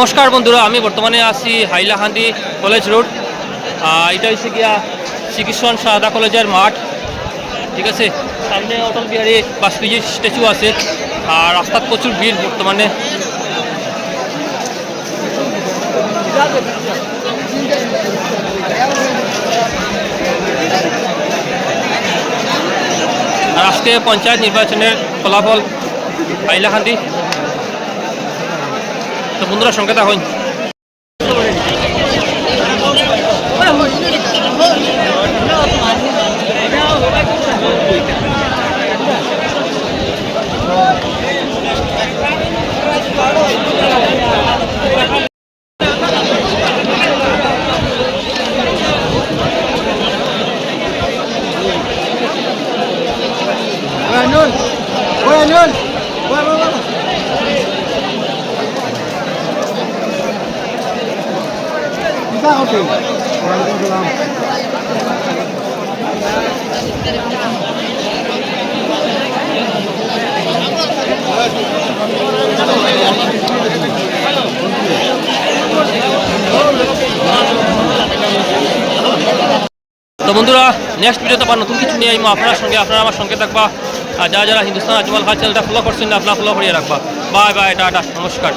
নমস্কার বন্ধুরা, আমি বর্তমানে আছি হাইলাকান্দি কলেজ রোড। এটা হচ্ছে গিয়া শ্রীকৃষ্ণ সারদা কলেজের মাঠ। ঠিক আছে? সামনে অটল বিহারী বাজপেয়ীর স্ট্যাচু আছে, আর রাস্তার প্রচুর ভিড় বর্তমানে। আজকে পঞ্চায়েত নির্বাচনের ফলাফল হাইলাকান্দি তো বন্ধুরা সঙ্গে থাকুন Buenas noches. Buenas noches. তো বন্ধুরা নেক্সট ভিডিওতে আবার নতুন কিছু নিয়ে আইমো আপনার সঙ্গে। আপনারা আমার সঙ্গে থাকবা। আর যারা যারা হিন্দুস্তান আজমাল খান চ্যানেলটা ফলো করছেন, আপনারা ফলো করিয়ে রাখবা। বাই বাই টাটা, নমস্কার।